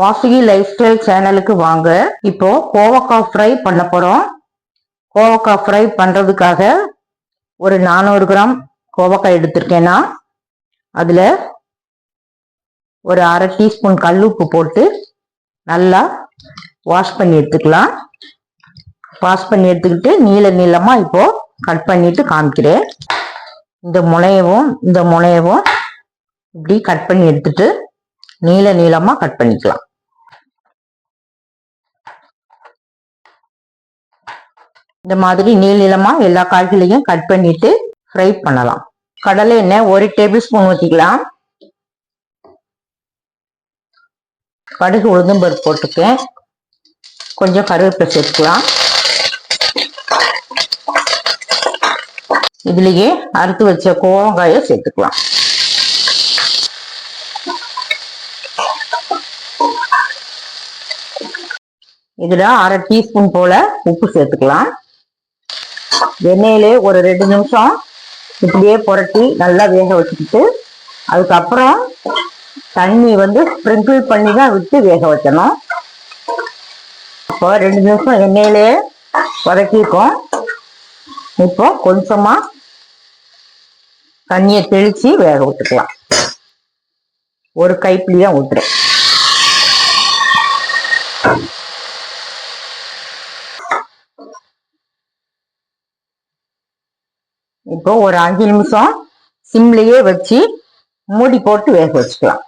Vasuki life style சேனலுக்கு வாங்க. இப்போ கோவக்காய் ஃப்ரை பண்ண போறோம். கோவக்காய் ஃப்ரை பண்றதுக்காக ஒரு நானூறு கிராம் கோவக்காய் எடுத்திருக்கேன்னா அதுல ஒரு அரை டீஸ்பூன் கல்லுப்பு போட்டு நல்லா வாஷ் பண்ணி எடுத்துக்கலாம். வாஷ் பண்ணி எடுத்துக்கிட்டு நீள நீளமா இப்போ கட் பண்ணிட்டு காமிக்கிறேன். இந்த முனையவும் இந்த முனையவும் இப்படி கட் பண்ணி எடுத்துட்டு நீள நீளமா கட் பண்ணிக்கலாம். இந்த மாதிரி நீள நீளமா எல்லா காய்களையும் கட் பண்ணிட்டு ஃப்ரை பண்ணலாம். கடலை எண்ணெய் ஒரு டேபிள் ஸ்பூன் ஊற்றிக்கலாம் கடுகு உளுந்தும் பருப்பு போட்டுக்கேன். கொஞ்சம் கருவேப்பிலை சேர்த்துக்கலாம். இதுலேயே அறுத்து வச்ச கோவங்காயை சேர்த்துக்கலாம். இதுல அரை டீஸ்பூன் போல உப்பு சேர்த்துக்கலாம். எண்ணெயிலே ஒரு ரெண்டு நிமிஷம் இப்படியே புரட்டி நல்லா வேக வச்சுக்கிட்டு அதுக்கப்புறம் தண்ணி வந்து ஸ்ப்ரிங்கிள் பண்ணி தான் விட்டு வேக வைக்கணும். இப்போ ரெண்டு நிமிஷம் எண்ணெயிலே வதக்கியிருக்கோம். இப்போ கொஞ்சமா தண்ணியை தெளிச்சு வேக விட்டுக்கலாம். ஒரு கைப்பிடி தான் விட்டுறேன் இப்போ ஒரு அஞ்சு நிமிஷம் சிம்லேயே வச்சு மூடி போட்டு வேக வச்சுக்கலாம்.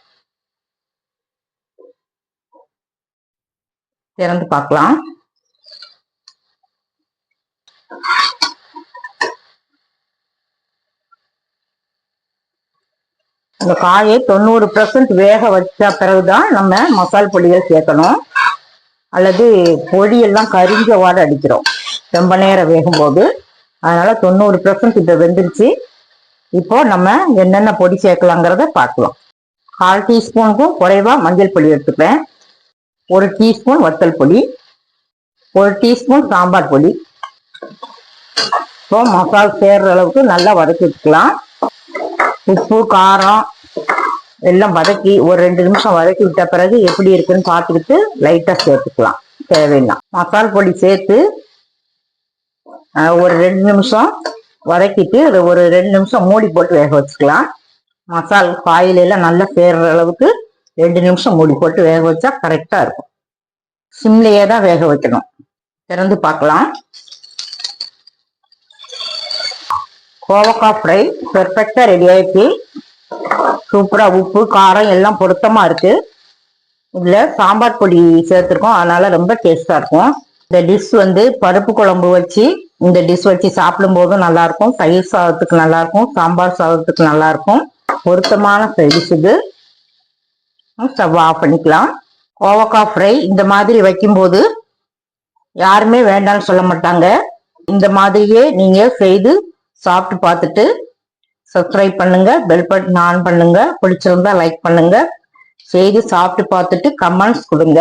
திறந்து பார்க்கலாம். இந்த காயை தொண்ணூறு பர்சன்ட் வேக வச்ச பிறகுதான் நம்ம மசால் பொடிகள் சேர்க்கணும். அல்லது பொடியெல்லாம் கரிஞ்ச வாடை அடிக்கிறோம். ரொம்ப நேரம் வேகும்போது. அதனால தொண்ணூறு பர்சன்ட் இப்போ வெந்துருச்சு. இப்போ நம்ம என்னென்ன பொடி சேர்க்கலாங்கிறத பார்க்கலாம். கால் டீஸ்பூனுக்கும் குறைவா மஞ்சள் பொடி எடுத்துப்பேன். ஒரு டீஸ்பூன் வத்தல் பொடி. ஒரு டீஸ்பூன் சாம்பார் பொடி. இப்போ மசால் சேர்ற அளவுக்கு நல்லா வதக்கி வச்சுக்கலாம் உப்பு காரம் எல்லாம் வதக்கி ஒரு ரெண்டு நிமிஷம் வதக்கி விட்ட பிறகு எப்படி இருக்குன்னு பார்த்துக்கிட்டு லைட்டாக சேர்த்துக்கலாம். தேவைன்னா மசால் பொடி சேர்த்து ஒரு ரெண்டு நிமிஷம் வதக்கிட்டு அதை ஒரு ரெண்டு நிமிஷம் மூடி போட்டு வேக வச்சுக்கலாம். மசால் காயிலெல்லாம் நல்லா சேர்ற அளவுக்கு ரெண்டு நிமிஷம் மூடி போட்டு வேக வச்சா கரெக்டாக இருக்கும். சிம்லேயே தான் வேக வைக்கணும். திறந்து பார்க்கலாம். கோவக்காய் ஃப்ரை பெர்ஃபெக்டாக ரெடி ஆயிடுச்சு. சூப்பராக உப்பு காரம் எல்லாம் பொருத்தமாக இருக்குது இதில் சாம்பார் பொடி சேர்த்துருக்கோம். அதனால் ரொம்ப டேஸ்ட்டாக இருக்கும். இந்த டிஷ் வந்து பருப்பு குழம்பு வச்சு இந்த டிஷ் வச்சு சாப்பிடும் போதும் நல்லா இருக்கும் தயிர் சாதத்துக்கு நல்லா இருக்கும் சாம்பார் சாதத்துக்கு நல்லா இருக்கும் பொருத்தமான டிஷ் இது. ஸ்டவ் ஆஃப் பண்ணிக்கலாம். கோவக்காய் ஃப்ரை இந்த மாதிரி வைக்கும்போது யாருமே வேண்டாம்னு சொல்ல மாட்டாங்க. இந்த மாதிரியே நீங்க செய்து சாப்பிட்டு பார்த்துட்டு சப்ஸ்கிரைப் பண்ணுங்க. பெல் பட்டன் ஆன் பண்ணுங்க. பிடிச்சிருந்தா லைக் பண்ணுங்க. செய்து சாப்பிட்டு பார்த்துட்டு கமெண்ட்ஸ் கொடுங்க.